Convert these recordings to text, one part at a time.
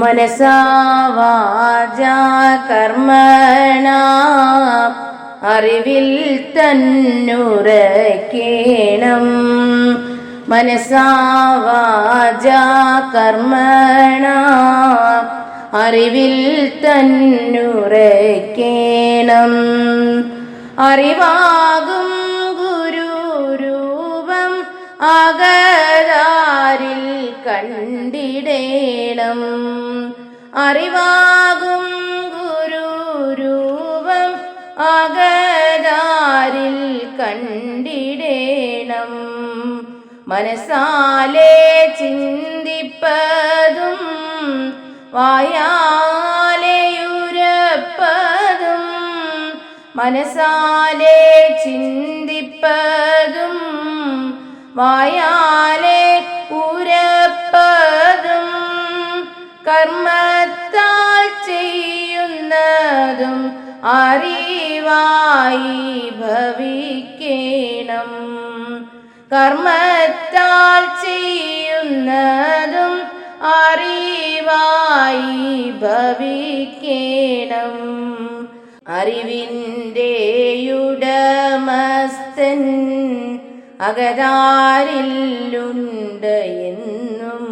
മനസാവാച കർമ്മണ. അറിവിൽ തന്നുറക്കേണം മനസാവാച കർമ്മണ. അറിവിൽ തന്നുറക്കേണം അറിവാകും അകരാരിൽ കണ്ടിടേണം. അറിവാകും ഗുരുരൂപം അകരാരിൽ കണ്ടിടേണം. മനസ്സാലെ ചിന്തിപ്പതും വായാലെയുരപ്പതും മനസ്സാലെ ചിന്തിപ്പതും വായാലെ ഉരപ്പതും കർമ്മത്താൽ ചെയ്യുന്നതും അറിവായി ഭവിക്കേണം. കർമ്മത്താൽ ചെയ്യുന്നതും അറിവായി ഭവിക്കേണം. അറിവിന്റെ അകതാരില്ലുണ്ട് എന്നും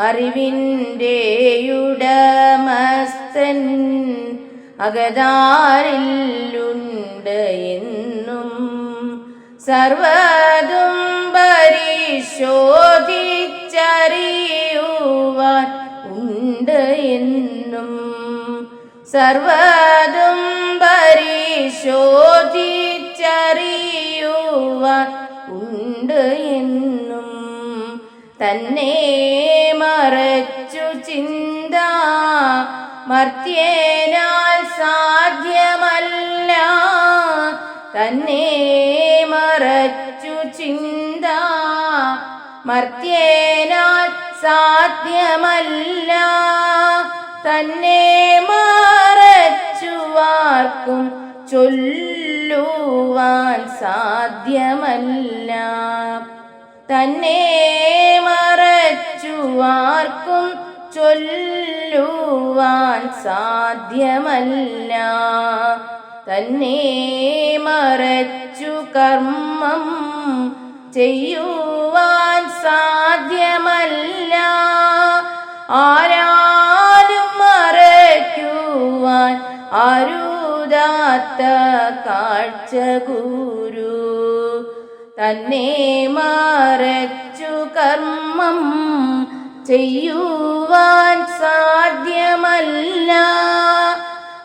അറിവിന്റെ ഉടമസ്ഥൻ അകതാരില്ലുണ്ട് എന്നും സർവതും പരിശോധിച്ചറിയുവാൻ ഉണ്ട് എന്നും സർവതും പരിശോധിച്ചറിയുവാൻ ഉണ്ട് എന്നും തന്നെ മറച്ചു ചിന്ത മർത്യേനാൽ സാധ്യമല്ല. തന്നെ മറച്ചു ചിന്ത മർത്യേനാൽ സാധ്യമല്ല. തന്നെ മറച്ചുവാർക്കും ചൊല്ലുവാൻ സാധ്യമല്ല. തന്നെ മറച്ചു ആർക്കും ചൊല്ലുവാൻ സാധ്യമല്ല. തന്നെ മറച്ചു കർമ്മം ചെയ്യുവാൻ സാധ്യമല്ല. ആരാലും അരുതാത്ത കാഴ്ച ഗുരു. തന്നെ മാറച്ചു കർമ്മം ചെയ്യുവാൻ സാധ്യമല്ല.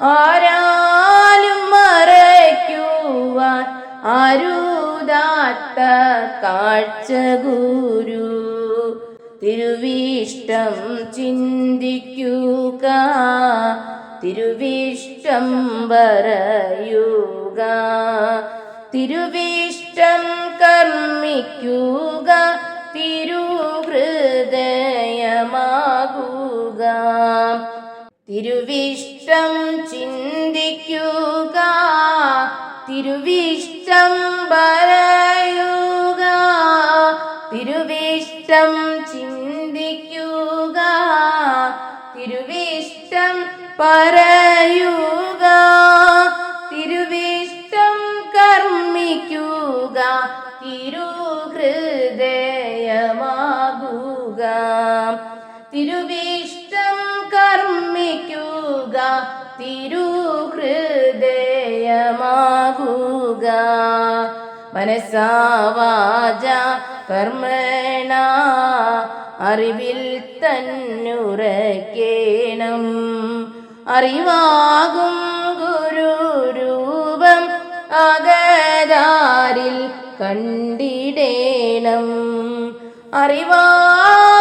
ആരാലും മറയ്ക്കുവാൻ ആരുതാത്ത കാഴ്ച ഗുരു. തിരുവിഷ്ടം ചിന്തിക്കുക. തിരുവിഷ്ടം പറയുക തിരുവിഷ്ടം കർമ്മിക്കുക. തിരുഹൃദയമാകുക. തിരുവിഷ്ടം ചിന്തിക്കുക. തിരുവിഷ്ടം പറയുക. തിരുവിഷ്ടം ചിന്തിക്കുക. തിരുവിഷ്ടം പറയുക. തിരുവിഷ്ടം കർമ്മിക്കുക തിരുഹൃദയമാകുക. മനസ്സാവാച കർമ്മണ അറിവിൽ തന്നുറക്കേണം അറിവാകും ഗുരുരൂപം അകരാരിൽ കണ്ടിടേണം. അറിവാകും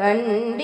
അകതാരിൽ കണ്ടിടേണം